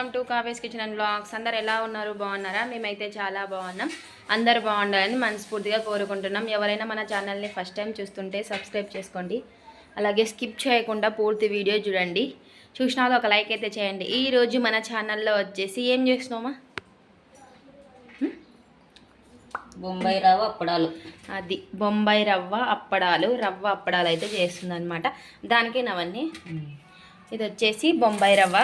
Welcome to కావేస్ kitchen and blogs. అందరు ఎలా ఉన్నారు? బాగున్నారా? మేమైతే చాలా బాగున్నాం. అందరు బాగుండాలని మనస్ఫూర్తిగా కోరుకుంటున్నాం. ఎవరైనా మన ఛానల్ని ఫస్ట్ టైం చూస్తుంటే సబ్స్క్రైబ్ చేసుకోండి. అలాగే స్కిప్ చేయకుండా పూర్తి వీడియో చూడండి. చూసిన ఒక లైక్ అయితే చేయండి. ఈ రోజు మన ఛానల్లో వచ్చేసి ఏం చేస్తున్నామా? బొంబాయి రవ్వ అప్పడాలు. అది బొంబాయి రవ్వ అప్పడాలు రవ్వ అప్పడాలు అయితే చేస్తుంది అనమాట దానికే నవన్నీ ఇది వచ్చేసి బొంబాయి రవ్వ.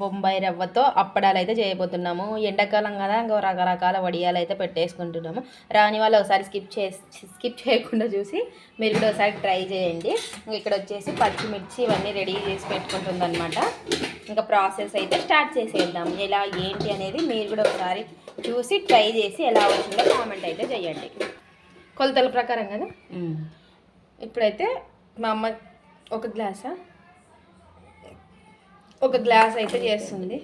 బొంబాయి రవ్వతో అప్పడాలు అయితే చేయబోతున్నాము ఎండాకాలం కదా ఇంకో రకరకాల వడియాలు అయితే పెట్టేసుకుంటున్నాము. రాని వాళ్ళు ఒకసారి స్కిప్ చే స్కిప్ చేయకుండా చూసి మీరు కూడా ఒకసారి ట్రై చేయండి. ఇంక ఇక్కడ వచ్చేసి పచ్చిమిర్చి ఇవన్నీ రెడీ చేసి పెట్టుకుంటుంది అనమాట ఇంకా ప్రాసెస్ అయితే స్టార్ట్ చేసేద్దాం ఎలా ఏంటి అనేది మీరు కూడా ఒకసారి చూసి ట్రై చేసి ఎలా వచ్చిందో కామెంట్ అయితే చేయండి. కొలతల ప్రకారం కదా? ఇప్పుడైతే మా అమ్మ ఒక గ్లాసా? ఒక గ్లాస్ అయితే చేస్తుంది.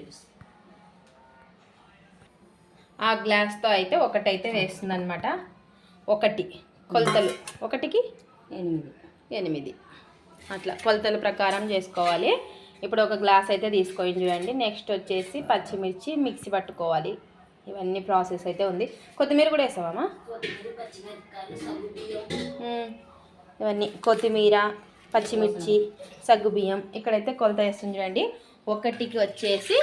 ఆ గ్లాస్తో అయితే ఒకటైతే వేస్తుంది అనమాట ఒకటి కొలతలు. ఒకటికి ఎనిమిది. ఎనిమిది. అట్లా కొలతల ప్రకారం చేసుకోవాలి. ఇప్పుడు ఒక గ్లాస్ అయితే తీసుకొని చూడండి. నెక్స్ట్ వచ్చేసి పచ్చిమిర్చి మిక్సీ పట్టుకోవాలి. ఇవన్నీ ప్రాసెస్ అయితే ఉంది. కొత్తిమీర కూడా వేసావమ్మా మ్మ్. ఇవన్నీ కొత్తిమీర పచ్చిమిర్చి సగ్గుబియ్యం ఇక్కడైతే కొలత వేస్తుంది చూడండి. ఒకటికి వచ్చేసి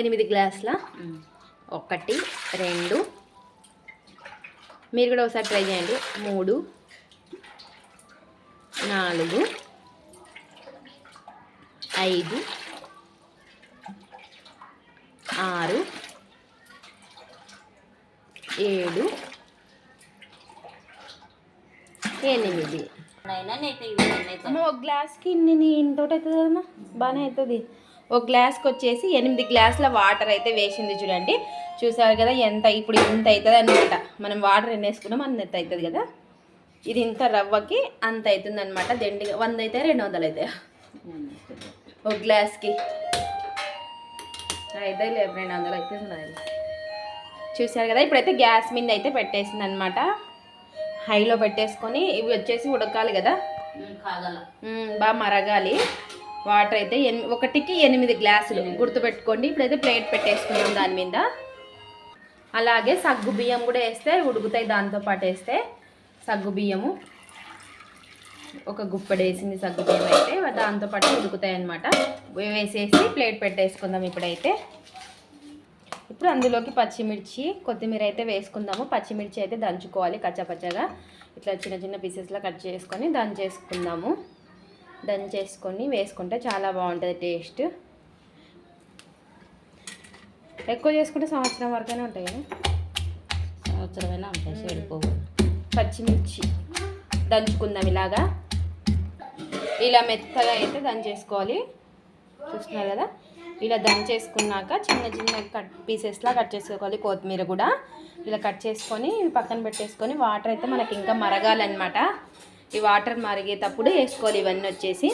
ఎనిమిది గ్లాసుల ఒకటి రెండు. మీరు కూడా ఒకసారి ట్రై చేయండి. మూడు నాలుగు ఐదు ఆరు ఏడు ఎనిమిది. అయినా అయితే. అమ్మ ఒక గ్లాస్కి ఇన్ని ఇంతోటి అవుతుంది కదమ్మా? బాగానే అవుతుంది. ఒక గ్లాస్కి వచ్చేసి ఎనిమిది గ్లాసుల వాటర్ అయితే వేసింది చూడండి. చూసారు కదా ఎంత ఇప్పుడు ఇంత అవుతుంది అనమాట మనం వాటర్ ఎన్ని వేసుకున్నాం అంత ఎంత అవుతుంది కదా. ఇది ఇంత రవ్వకి అంత అవుతుంది అనమాట దెండి వంద అయితే రెండు వందలు అవుతాయి ఒక గ్లాస్కి. అయితే లేదు రెండు వందలు అయితే చూసారు కదా ఇప్పుడైతే గ్యాస్ మీద అయితే పెట్టేసింది అనమాట హైలో పెట్టేసుకొని ఇవి వచ్చేసి ఉడకాలి కదా? బాగా మరగాలి. వాటర్ అయితే ఎన్ ఒకటికి ఎనిమిది గ్లాసులు. గుర్తుపెట్టుకోండి ఇప్పుడైతే ప్లేట్ పెట్టేసుకున్నాం దాని మీద. అలాగే సగ్గు బియ్యం కూడా వేస్తే ఉడుకుతాయి దాంతో పాటు వేస్తే సగ్గు బియ్యము. ఒక గుప్పడి వేసింది సగ్గు బియ్యం అయితే దాంతో పాటు ఉడుకుతాయి అనమాట వేసేసి ప్లేట్ పెట్టేసుకుందాం ఇప్పుడైతే. ఇప్పుడు అందులోకి పచ్చిమిర్చి కొత్తిమీర అయితే వేసుకుందాము. పచ్చిమిర్చి అయితే దంచుకోవాలి కచ్చపచ్చగా. ఇట్లా చిన్న చిన్న పీసెస్లో కట్ చేసుకొని దంచేసుకుందాము. దంచేసుకొని వేసుకుంటే చాలా బాగుంటుంది టేస్ట్ ఎక్కువ చేసుకుంటే సంవత్సరం వరకనే ఉంటాయి? కదా సంవత్సరమైనా ఉంటాయి చెడిపోవు పచ్చిమిర్చి దంచుకుందాం ఇలాగా. ఇలా మెత్తగా అయితే దంచేసుకోవాలి. చూస్తున్నారు కదా? ఇలా దంచేసుకున్నాక చిన్న చిన్న కట్ పీసెస్లా కట్ చేసుకోవాలి కొత్తిమీర కూడా. ఇలా కట్ చేసుకొని పక్కన పెట్టేసుకొని వాటర్ అయితే మనకి ఇంకా మరగాలన్నమాట. ఈ వాటర్ మరిగేటప్పుడు వేసుకోవాలి ఇవన్నీ వచ్చేసి.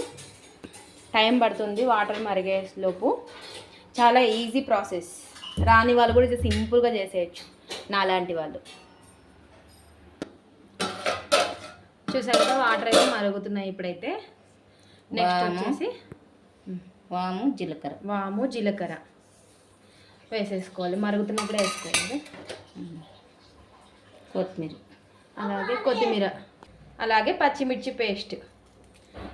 టైం పడుతుంది వాటర్ మరిగే లోపు చాలా ఈజీ ప్రాసెస్ రాని వాళ్ళు కూడా సింపుల్గా చేసేయచ్చు. నాలాంటి వాళ్ళు. చూసారు కదా వాటర్ అయితే మరుగుతున్నాయి ఇప్పుడైతే. నెక్స్ట్. వచ్చేసి వాము జీలకర్ర. వాము జీలకర్ర. వేసేసుకోవాలి. మరుగుతున్నప్పుడే వేసుకోవాలి. కొత్తిమీర. అలాగే కొత్తిమీర. అలాగే పచ్చిమిర్చి పేస్ట్.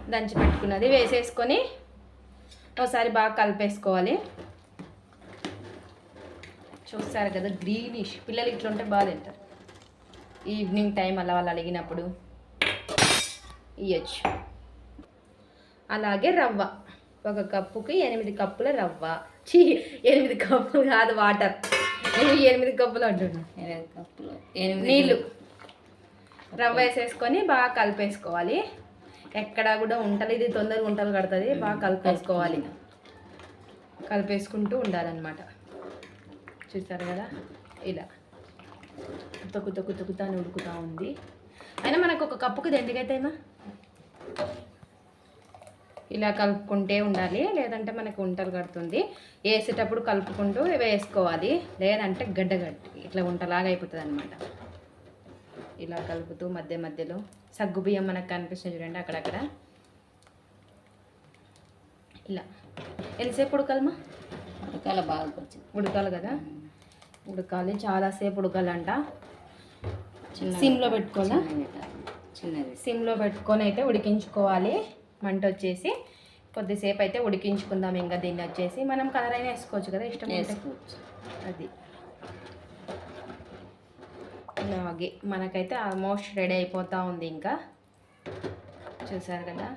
దంచి పెట్టుకున్నది. వేసేసుకొని ఒకసారి బాగా కలిపేసుకోవాలి. చూస్తారు కదా గ్రీనిష్. పిల్లలు ఇట్లా ఉంటే బాగా తింటారు. ఈవినింగ్ టైం అలా వాళ్ళు అడిగినప్పుడు ఇవ్వచ్చు అలాగే రవ్వ. ఒక కప్పుకి ఎనిమిది కప్పుల రవ్వ. చీ ఎనిమిది కప్పులు కాదు వాటర్. నేను ఎనిమిది కప్పులు అంటున్నాను ఎనిమిది కప్పులు. ఎనిమిది నీళ్ళు. రవ్వ వేసేసుకొని బాగా కలిపేసుకోవాలి. ఎక్కడ కూడా ఉంటలు ఇది తొందరగా ఉంటలు కడుతుంది బాగా కలిపేసుకోవాలి. కలిపేసుకుంటూ ఉండాలన్నమాట. చూసారు కదా? ఇలా. తొక్కు తొక్కు తొక్కుతాను ఉడుకుతూ ఉంది. అయినా మనకు ఒక కప్పుకి దెండిగైతేనా ఇలా కలుపుకుంటే ఉండాలి లేదంటే మనకు ఉంటలు కడుతుంది. వేసేటప్పుడు కలుపుకుంటూ వేసుకోవాలి. లేదంటే గడ్డ గడ్డి ఇట్లా ఉంటలాగా అయిపోతుంది అనమాట ఇలా కలుపుతూ మధ్య మధ్యలో సగ్గు బియ్యం మనకు కనిపిస్తుంది చూడండి అక్కడక్కడ. ఇలా. ఎంతసేపు ఉడకాలమ్మా? ఉడకాల బాగా ఉడకాలి కదా? ఉడకాలి. చాలాసేపు ఉడకాలంట. సిమ్లో పెట్టుకోవాలా? చిన్నది సిమ్లో పెట్టుకొని అయితే ఉడికించుకోవాలి. మంట వచ్చేసి కొద్దిసేపు అయితే ఉడికించుకుందాం. ఇంకా దీన్ని వచ్చేసి మనం కలర్ అయినా వేసుకోవచ్చు కదా ఇష్టం అది. ఇలాగే మనకైతే ఆల్మోస్ట్ రెడీ అయిపోతూ ఉంది ఇంకా. చూసారు కదా?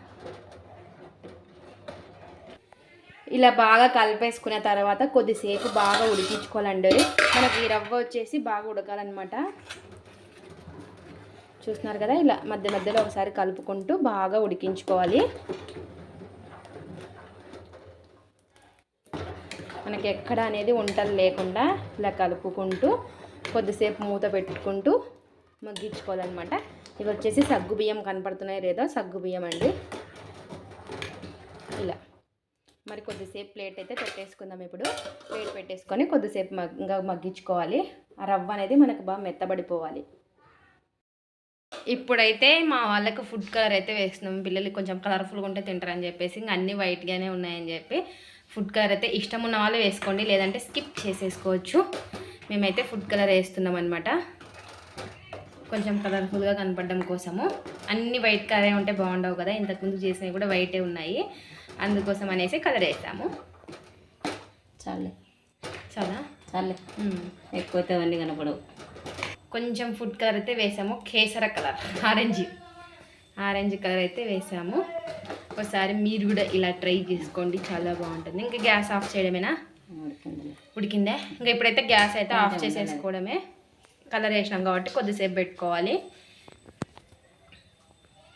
ఇలా బాగా కలిపేసుకున్న తర్వాత కొద్దిసేపు బాగా ఉడికించుకోవాలండి. మనకి ఈ రవ్వ వచ్చేసి బాగా ఉడకాలన్నమాట. చూస్తున్నారు కదా ఇలా మధ్య మధ్యలో ఒకసారి కలుపుకుంటూ బాగా ఉడికించుకోవాలి. మనకి ఎక్కడ అనేది వంటలు లేకుండా ఇలా కలుపుకుంటూ కొద్దిసేపు మూత పెట్టుకుంటూ మగ్గించుకోవాలన్నమాట. ఇవి వచ్చేసి సగ్గు బియ్యం కనపడుతున్నాయి లేదో సగ్గు బియ్యం అండి. ఇలా. మరి కొద్దిసేపు ప్లేట్ అయితే పెట్టేసుకుందాం ఇప్పుడు. ప్లేట్ పెట్టేసుకొని కొద్దిసేపు మగ్గ మగ్గించుకోవాలి. ఆ రవ్వ అనేది మనకు బాగా మెత్తబడిపోవాలి. ఇప్పుడైతే మా వాళ్ళకి ఫుడ్ కలర్ అయితే వేస్తున్నాం. పిల్లలు కొంచెం కలర్ఫుల్గా ఉంటే తింటారని చెప్పేసి ఇంకా అన్నీ వైట్గానే ఉన్నాయని చెప్పి ఫుడ్ కలర్ అయితే ఇష్టం ఉన్న వాళ్ళు వేసుకోండి. లేదంటే స్కిప్ చేసేసుకోవచ్చు. మేమైతే ఫుడ్ కలర్ వేస్తున్నాం అనమాట కొంచెం కలర్ఫుల్గా కనపడడం కోసము. అన్ని వైట్ కలరే ఉంటే బాగుండవు కదా. ఇంతకుముందు చేసినవి కూడా వైటే ఉన్నాయి. అందుకోసం అనేసి కలర్ వేస్తాము చాలే. చాలా? చాలే. మ్మ్. ఎక్కువైతే అవన్నీ కనపడవు. కొంచెం ఫుడ్ కలర్ అయితే వేసాము. కేసర కలర్. ఆరెంజ్. ఆరెంజ్ కలర్ అయితే వేసాము. ఒకసారి మీరు కూడా ఇలా ట్రై చేసుకోండి. చాలా బాగుంటుంది. ఇంకా గ్యాస్ ఆఫ్ చేయడమేనా? ఉడికిందే? ఇంకా ఇప్పుడైతే గ్యాస్ అయితే ఆఫ్ చేసేసుకోవడమే. కలర్ వేసినాం కాబట్టి కొద్దిసేపు పెట్టుకోవాలి.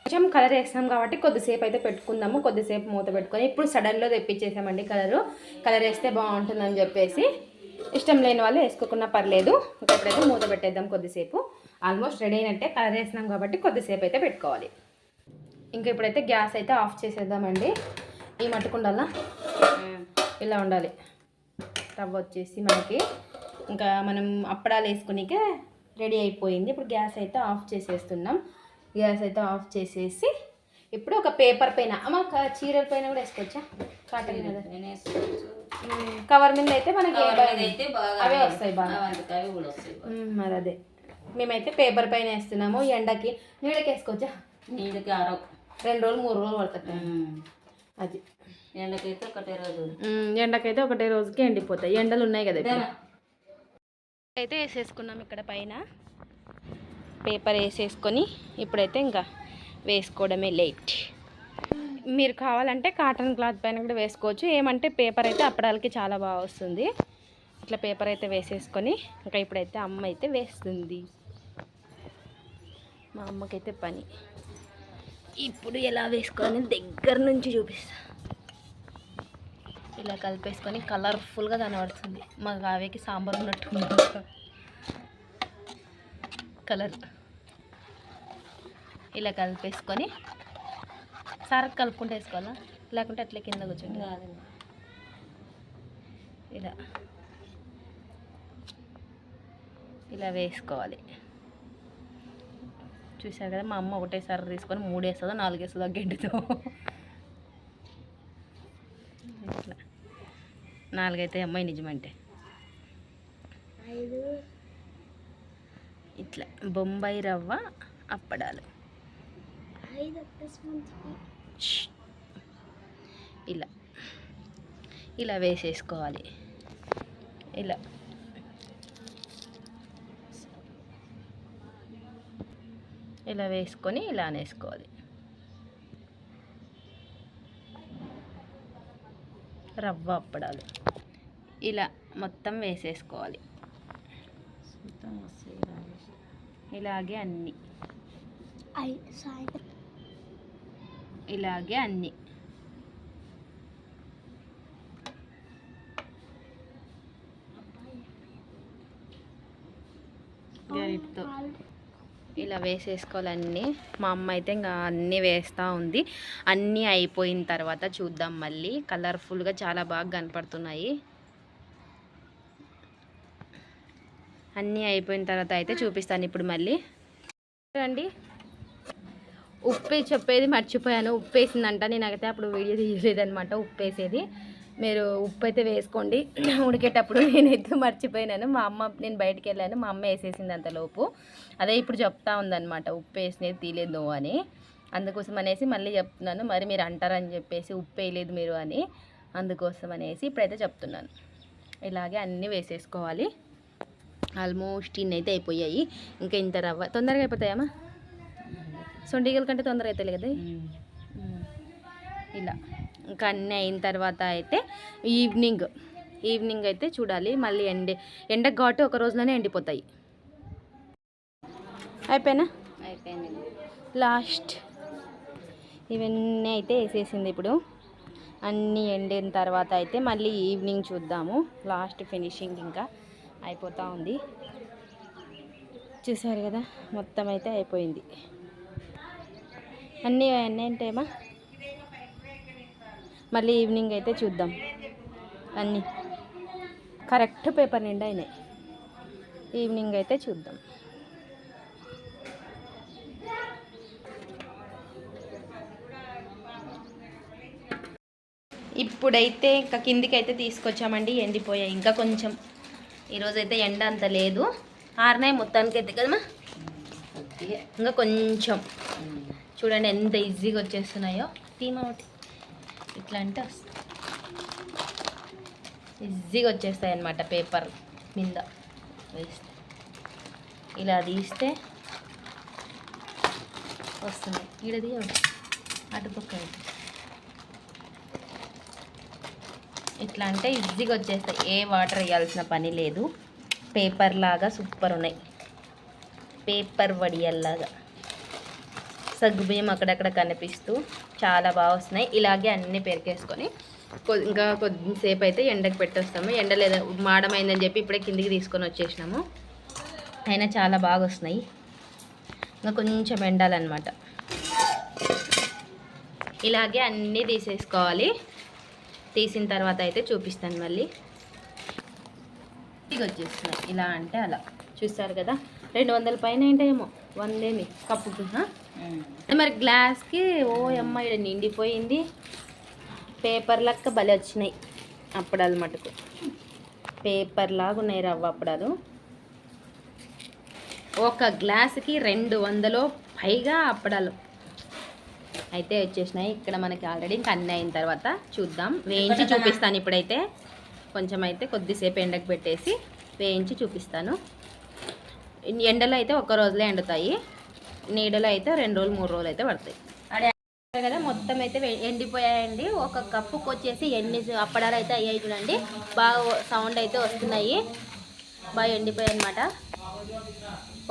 కొంచెం కలర్ వేస్తాం కాబట్టి కొద్దిసేపు అయితే పెట్టుకుందాము. కొద్దిసేపు మూత పెట్టుకొని ఇప్పుడు సడన్లో తెప్పించేసామండి కలరు. కలర్ వేస్తే బాగుంటుందని చెప్పేసి. ఇష్టం లేని వాళ్ళు వేసుకోకున్నా పర్లేదు. ఇంకా ఇప్పుడైతే మూత పెట్టేద్దాం కొద్దిసేపు. ఆల్మోస్ట్ రెడీ అయినట్టే కలర్ వేసినాం కాబట్టి కొద్దిసేపు అయితే పెట్టుకోవాలి. ఇంకా ఇప్పుడైతే గ్యాస్ అయితే ఆఫ్ చేసేద్దామండి. ఈ మట్టుకుండాలా? ఇలా ఉండాలి. రవ్వ వచ్చేసి మనకి. ఇంకా మనం అప్పడాలు వేసుకునికే రెడీ అయిపోయింది. ఇప్పుడు గ్యాస్ అయితే ఆఫ్ చేసేస్తున్నాం. గ్యాస్ అయితే ఆఫ్ చేసేసి ఇప్పుడు ఒక పేపర్ పైన అమ్మ చీరల పైన కూడా వేసుకోవచ్చా? కాటన్ కవర్ మీద అయితే మనకి అవే వస్తాయి బాగా. మరి అదే. మేమైతే పేపర్ పైన వేస్తున్నాము ఎండకి. నీడకి వేసుకోవచ్చా? నీళ్ళకి ఆరవు. రెండు రోజులు మూడు రోజులు పడుతుంది. అది. ఎండకైతే ఒకటే రోజు. ఎండకైతే ఒకటే రోజుకి ఎండిపోతాయి. ఎండలు ఉన్నాయి కదా? అయితే వేసేసుకున్నాం ఇక్కడ పైన. పేపర్ వేసేసుకొని ఇప్పుడైతే ఇంకా వేసుకోవడమే లేట్. మీరు కావాలంటే కాటన్ క్లాత్ పైన కూడా వేసుకోవచ్చు. ఏమంటే పేపర్ అయితే అప్పడాలకి చాలా బాగా వస్తుంది. ఇట్లా పేపర్ అయితే వేసేసుకొని ఇంకా ఇప్పుడైతే అమ్మ అయితే వేస్తుంది. మా అమ్మకైతే పని. ఇప్పుడు ఎలా వేసుకోవాలని దగ్గర నుంచి చూపిస్తా. ఇలా కలిపేసుకొని కలర్ఫుల్గా కనబడుతుంది. మా కావ్యకి సాంబార్ ఉన్నట్టు కలర్ ఇలా కలిపేసుకొని సార్ కలుపుకుంటే వేసుకోవాలా? లేకుంటే అట్లా కింద కూర్చోండి. కాదు. ఇలా. ఇలా వేసుకోవాలి. చూసారు కదా మా అమ్మ ఒకటేసారి తీసుకొని మూడు వేస్తుందో నాలుగు వేస్తుందో గడ్డితో ఇట్లా. నాలుగైతే అమ్మాయి నిజమంటే. ఇట్లా. బొంబాయి రవ్వ అప్పడాలు. ఇలా. ఇలా వేసేసుకోవాలి. ఇలా. ఇలా వేసుకొని ఇలా అనేసుకోవాలి. రవ్వ అప్పడాలు. ఇలా మొత్తం వేసేసుకోవాలి. ఇలాగే అన్నీ. ఇలాగే అన్నీ. గరిటతో ఇలా వేసేసుకోవాలన్నీ మా అమ్మ అయితే ఇంకా అన్నీ వేస్తూ ఉంది. అన్నీ అయిపోయిన తర్వాత చూద్దాం మళ్ళీ. కలర్ఫుల్గా చాలా బాగా కనపడుతున్నాయి. అన్నీ అయిపోయిన తర్వాత అయితే చూపిస్తాను ఇప్పుడు మళ్ళీ. రండి ఉప్పే చెప్పేది మర్చిపోయాను. ఉప్పు వేసిందంట నేనైతే అప్పుడు వీడియో తీయలేదనమాట ఉప్పు వేసేది మీరు ఉప్పు అయితే వేసుకోండి. ఉడికేటప్పుడు నేనైతే మర్చిపోయినాను. మా అమ్మ నేను బయటికి వెళ్ళాను. మా అమ్మ వేసేసింది అంతలోపు అదే ఇప్పుడు చెప్తా ఉందనమాట ఉప్పు వేసినది తీయలేదు అని. అందుకోసం అనేసి మళ్ళీ చెప్తున్నాను. మరి మీరు అంటారని చెప్పేసి ఉప్పు వేయలేదు మీరు అని. అందుకోసం అనేసి ఇప్పుడైతే చెప్తున్నాను. ఇలాగే అన్నీ వేసేసుకోవాలి. ఆల్మోస్ట్ ఇన్ని అయితే అయిపోయాయి. ఇంకా ఇంత రవ్వ తొందరగా అయిపోతాయమ్మా సొండిగల కంటే తొందరగా అవుతాయి కదా. ఇలా. ఇంకా అన్నీ అయిన తర్వాత అయితే ఈవినింగ్ ఈవినింగ్ అయితే చూడాలి. మళ్ళీ ఎండ ఎండకు కాబట్టి ఒక రోజులోనే ఎండిపోతాయి. అయిపోయినా? అయిపోయింది. లాస్ట్. ఇవన్నీ అయితే వేసేసింది ఇప్పుడు. అన్నీ ఎండిన తర్వాత అయితే మళ్ళీ ఈవినింగ్ చూద్దాము. లాస్ట్ ఫినిషింగ్ ఇంకా అయిపోతూ ఉంది. చూసారు కదా? మొత్తం అయితే అయిపోయింది. అన్నీ అన్నీ ఏంటేమా మళ్ళీ ఈవినింగ్ అయితే చూద్దాం. అన్నీ. కరెక్ట్ పేపర్ నిండా అయినాయి. ఈవినింగ్ అయితే చూద్దాం. ఇప్పుడైతే ఇంకా కిందికి అయితే తీసుకొచ్చామండి ఎండిపోయాయి. ఇంకా కొంచెం ఈరోజైతే ఎండ అంత లేదు. ఆరినాయి మొత్తానికి అయితే కదమ్మా ఇంకా కొంచెం. చూడండి ఎంత ఈజీగా వచ్చేస్తున్నాయో. థీమ్ ఒకటి ఇట్లా అంటే ఈజీగా వచ్చేస్తాయి అన్నమాట పేపర్ మీద. వేస్తే. ఇలా తీస్తే వస్తున్నాయి. ఈడ తీయండి అటుపక్క ఇట్లా అంటే ఈజీగా వచ్చేస్తాయి. ఏ వాటర్ వేయాల్సిన పని లేదు. పేపర్ లాగా సూపర్ ఉన్నాయి. పేపర్ వడియల్లాగా. సగ్గుబియ్యం అక్కడక్కడ కనిపిస్తూ చాలా బాగా వస్తున్నాయి. ఇలాగే అన్నీ పెరికేసుకొని ఇంకా కొద్దిసేపు అయితే ఎండకు పెట్టేస్తాము. ఎండ లేదా మాడమైందని చెప్పి ఇప్పుడే కిందికి తీసుకొని వచ్చేసినాము. అయినా చాలా బాగా వస్తున్నాయి. ఇంకా కొంచెం ఎండాలన్నమాట. ఇలాగే అన్నీ తీసేసుకోవాలి. తీసిన తర్వాత అయితే చూపిస్తాను మళ్ళీ. వచ్చేస్తున్నాయి. ఇలా అంటే అలా. చూస్తారు కదా? రెండు వందల పైన ఏంటేమో? వందేమి కప్పుకి? మరి గ్లాస్కి ఓ అమ్మ ఇక్కడ నిండిపోయింది. పేపర్ లెక్క భలే వచ్చినాయి అప్పడాలు మటుకు. పేపర్ లాగా ఉన్నాయి రవ్వ అప్పడాలు. ఒక గ్లాసుకి రెండు వందలు పైగా అప్పడాలు. అయితే వచ్చేసినాయి. ఇక్కడ మనకి ఆల్రెడీ ఇంకా అన్నీ అయిన తర్వాత చూద్దాం. వేయించి చూపిస్తాను ఇప్పుడైతే. కొంచెం అయితే కొద్దిసేపు ఎండకు పెట్టేసి వేయించి చూపిస్తాను. ఎండలో అయితే ఒక్క రోజులో ఎండుతాయి. నీడలో అయితే రెండు రోజులు మూడు రోజులు అయితే పడతాయి. అదే కదా మొత్తం అయితే ఎండిపోయాయండి. ఒక కప్పుకి వచ్చేసి ఎన్ని అప్పడాలు అయితే అయ్యాయి చూడండి. బాగా సౌండ్ అయితే వస్తున్నాయి. బాగా ఎండిపోయాయి అనమాట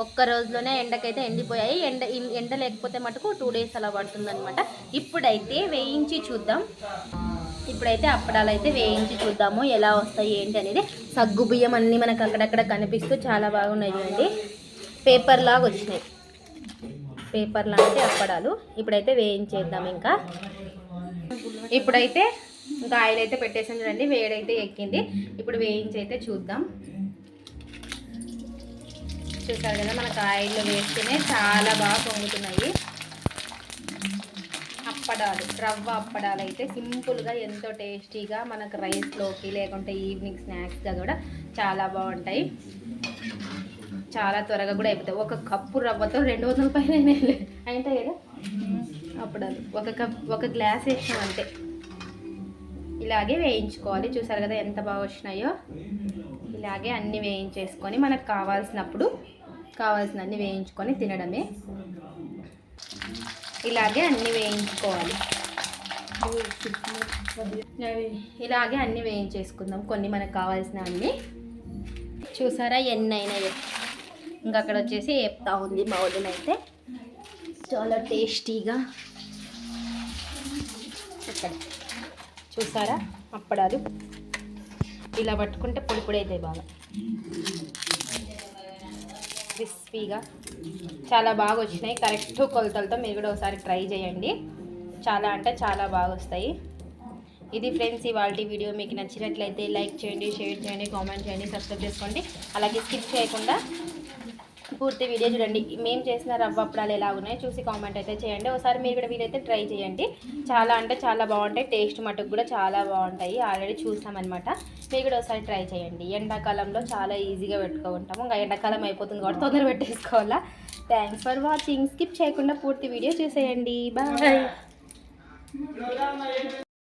ఒక్క రోజులోనే ఎండకైతే ఎండిపోయాయి. ఎండ ఎండ లేకపోతే మటుకు టూ డేస్ అలా పడుతుంది అనమాట ఇప్పుడైతే వేయించి చూద్దాం. ఇప్పుడైతే అప్పడాలు అయితే వేయించి చూద్దాము ఎలా వస్తాయి ఏంటి అనేది. సగ్గు బియ్యం అన్నీ మనకు అక్కడక్కడ కనిపిస్తూ చాలా బాగున్నాయి చూడండి పేపర్ లాగా వచ్చినాయి. పేపర్ లాంటి అప్పడాలు. ఇప్పుడైతే వేయించేద్దాం ఇంకా. ఇప్పుడైతే ఇంకా ఆయిల్ అయితే పెట్టేసాం చూడండి వేడైతే ఎక్కింది. ఇప్పుడు వేయించి అయితే చూద్దాం. చూసారు కదా మనకు ఆయిల్లో వేస్తేనే చాలా బాగా పొంగుతున్నాయి. అప్పడాలు రవ్వ అప్పడాలు అయితే సింపుల్గా ఎంతో టేస్టీగా మనకు రైస్లోకి లేకుంటే ఈవినింగ్ స్నాక్స్గా కూడా చాలా బాగుంటాయి. చాలా త్వరగా కూడా అయిపోతాయి. ఒక కప్పు రవ్వతో రెండు వందల పైన అయితే కదా? అప్పడాలు. ఒక కప్ ఒక గ్లాస్ వేసినాం అంతే. ఇలాగే వేయించుకోవాలి. చూసారు కదా ఎంత బాగా వచ్చినాయో? ఇలాగే అన్నీ వేయించేసుకొని మనకు కావాల్సినప్పుడు కావాల్సినన్ని వేయించుకొని తినడమే. ఇలాగే అన్ని వేయించుకోవాలి. ఇలాగే అన్ని వేయించేసుకుందాం. కొన్ని మనకు కావాల్సిన అన్ని. చూసారా ఎన్ని అయినాయి ఇంకా అక్కడ వచ్చేసి చెప్తా ఉంది మా అయితే చాలా టేస్టీగా. ఇక్కడ చూసారా అప్పడాలు. ఇలా పట్టుకుంటే పొడి పొడి అవుతాయి బాగా. క్రిస్పీగా. చాలా బాగా వచ్చినాయి కరెక్ట్ కొలతలతో మీరు కూడా ఒకసారి ట్రై చేయండి. చాలా అంటే చాలా బాగా వస్తాయి ఇది ఫ్రెండ్స్ ఇవాళ వీడియో మీకు నచ్చినట్లయితే లైక్ చేయండి షేర్ చేయండి కామెంట్ చేయండి సబ్స్క్రైబ్ చేసుకోండి. అలాగే స్కిప్ చేయకుండా పూర్తి వీడియో చూడండి. మేము చేసిన రవ్వ అప్పడాలు ఎలా ఉన్నాయి చూసి కామెంట్ అయితే చేయండి. ఒకసారి మీరు కూడా వీలైతే ట్రై చేయండి. చాలా అంటే చాలా బాగుంటాయి. టేస్ట్ మటుకు కూడా చాలా బాగుంటాయి. ఆల్రెడీ చూసామన్నమాట. మీరు కూడా ఒకసారి ట్రై చేయండి. ఎండాకాలంలో చాలా ఈజీగా పెట్టుకుంటాము. ఇంకా ఎండాకాలం అయిపోతుంది కాబట్టి తొందర పెట్టేసుకోవాలా. థ్యాంక్స్ ఫర్ వాచింగ్ స్కిప్ చేయకుండా పూర్తి వీడియో చూసేయండి. బాయ్